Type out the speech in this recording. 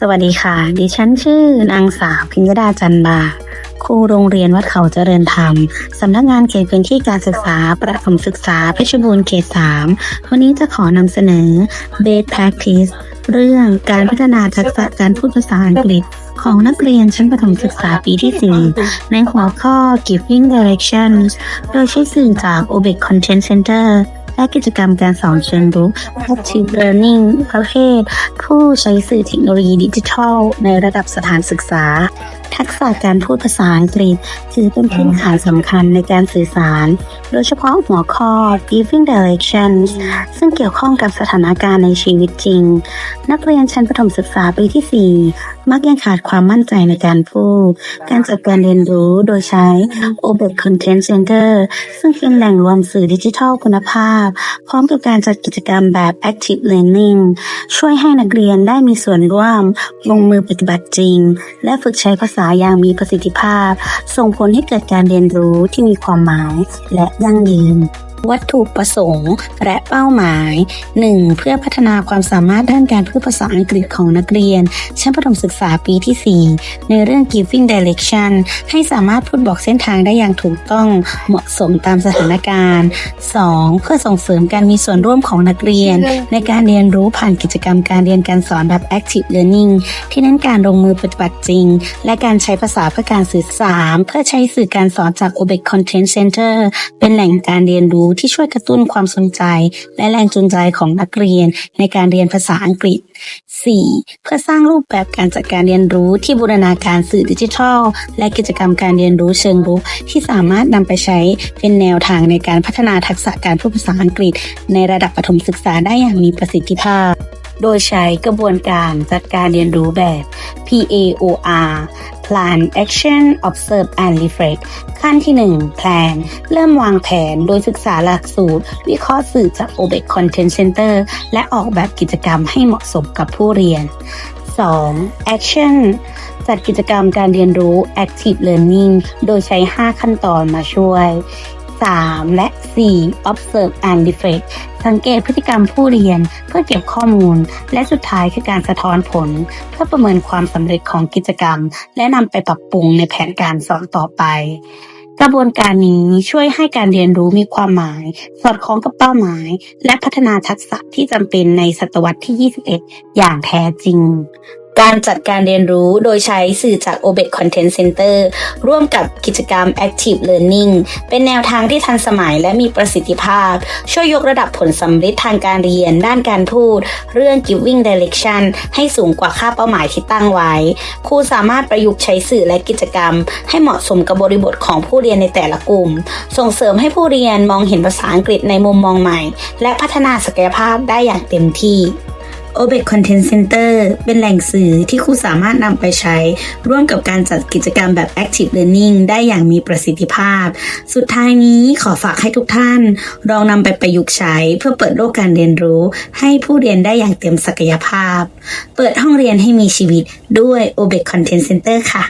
สวัสดีค่ะ ดิฉันชื่อนางสาวพิญญดาจันบา ครูโรงเรียนวัดเขาเจริญธรรม สำนักงานเขตพื้นที่การศึกษา ประถมศึกษาเพชรบูรณ์เขต3วันนี้จะขอนำเสนอ Best Practice เรื่องการพัฒนาทักษะการพูดภาษาอังกฤษ ของนักเรียนชั้นประถมศึกษาปีที่ 4 ในหัวข้อ Giving Directions โดยใช้สื่อจาก OBEC Content Center และกิจกรรมการสอนเชิงรุก Active Learning ประเภท ผู้ใช้สื่อเทคโนโลยีดิจิทัล ในระดับสถานศึกษาทักษะการพูดภาษาอังกฤษถือเป็นพื้นฐานสำคัญในการสื่อสาร โดยเฉพาะหัวข้อ Giving Directions ซึ่งเกี่ยวข้องกับสถานการณ์ในชีวิตจริง นักเรียนชั้นประถมศึกษาปีที่ 4 มักยังขาดความมั่นใจในการพูด การจัดการเรียนรู้โดยใช้ OBEC Content Center ซึ่งเป็นแหล่งรวมสื่อดิจิทัลคุณภาพ พร้อมกับการจัดกิจกรรมแบบ Active Learning ช่วยให้นักเรียนได้มีส่วนร่วมลงมือปฏิบัติจริง และฝึกใช้ภาษาาอย่างมีประสิทธิภาพ ส่งผลให้เกิดการเรียนรู้ที่มีความหมายและยั่งยืน วัตถุประสงค์ และเป้าหมาย 1. เพื่อพัฒนาความสามารถด้านการพูดภาษาอังกฤษของนักเรียน ชั้นประถมศึกษาปีที่ 4 ในเรื่อง Giving Direction ให้สามารถพูดบอกเส้นทางได้อย่างถูกต้องเหมาะสมตามสถานการณ์ 2. เพื่อส่งเสริมการมีส่วนร่วมของนักเรียน ในการเรียนรู้ผ่านกิจกรรมการเรียนการสอนแบบ Active Learning ที่เน้นการลงมือปฏิบัติจริง และการใช้ภาษาเพื่อการสื่อสารเพื่อใช้สื่อการสอนจาก OBEC Content Center เป็นแหล่งการเรียนรู้ที่ช่วยกระตุ้นความสนใจ และแรงจูงใจของนักเรียนในการเรียนภาษาอังกฤษ 4. เพื่อสร้างรูปแบบการจัดการเรียนรู้ที่บูรณาการสื่อดิจิทัล และกิจกรรมการเรียนรู้เชิงรุกที่สามารถนำไปใช้เป็นแนวทางในการพัฒนาทักษะการพูดภาษาอังกฤษ ในระดับประถมศึกษาได้อย่างมีประสิทธิภาพ โดยใช้กระบวนการจัดการเรียนรู้แบบ PAOR Plan Action Observe and Reflect ขั้นที่ 1 Plan เริ่มวางแผนโดยศึกษาหลักสูตร วิเคราะห์สื่อจาก OBEC Content Center และออกแบบกิจกรรมให้เหมาะสมกับผู้เรียน 2. Action จัดกิจกรรมการเรียนรู้ Active Learning โดยใช้ 5 ขั้นตอนมาช่วย 3. และ 4. observe and reflect สังเกตพฤติกรรมผู้เรียนเพื่อเก็บข้อมูล และสุดท้ายคือการสะท้อนผล เพื่อประเมินความสำเร็จของกิจกรรม และนำไปปรับปรุงในแผนการสอนต่อไปกระบวนการนี้ช่วยให้การเรียนรู้มีความหมาย สอดคล้องกับเป้าหมาย และพัฒนาทักษะที่จำเป็นในศตวรรษที่ 21 อย่างแท้จริง การจัดการเรียนรู้โดยใช้สื่อจาก OBEC Content Center ร่วมกับกิจกรรม Active Learning เป็นแนวทางที่ทันสมัยและมีประสิทธิภาพ ช่วยยกระดับผลสำเร็จทางการเรียนด้านการพูด เรื่อง Giving Direction ให้สูงกว่าค่าเป้าหมายที่ตั้งไว้ ครูสามารถประยุกต์ใช้สื่อและกิจกรรม ให้เหมาะสมกับบริบทของผู้เรียนในแต่ละกลุ่ม ส่งเสริมให้ผู้เรียนมองเห็นภาษาอังกฤษในมุมมองใหม่ และพัฒนาศักยภาพได้อย่างเต็มที่ OBEC Content Center เป็นแหล่งสื่อที่ครูสามารถนำไปใช้ ร่วมกับการจัดกิจกรรมแบบ Active Learning ได้อย่างมีประสิทธิภาพ สุดท้ายนี้ขอฝากให้ทุกท่าน ลองนำไปประยุกต์ใช้ เพื่อเปิดโลกการเรียนรู้ ให้ผู้เรียนได้อย่างเต็มศักยภาพ เปิดห้องเรียนให้มีชีวิตด้วย OBEC Content Center ค่ะ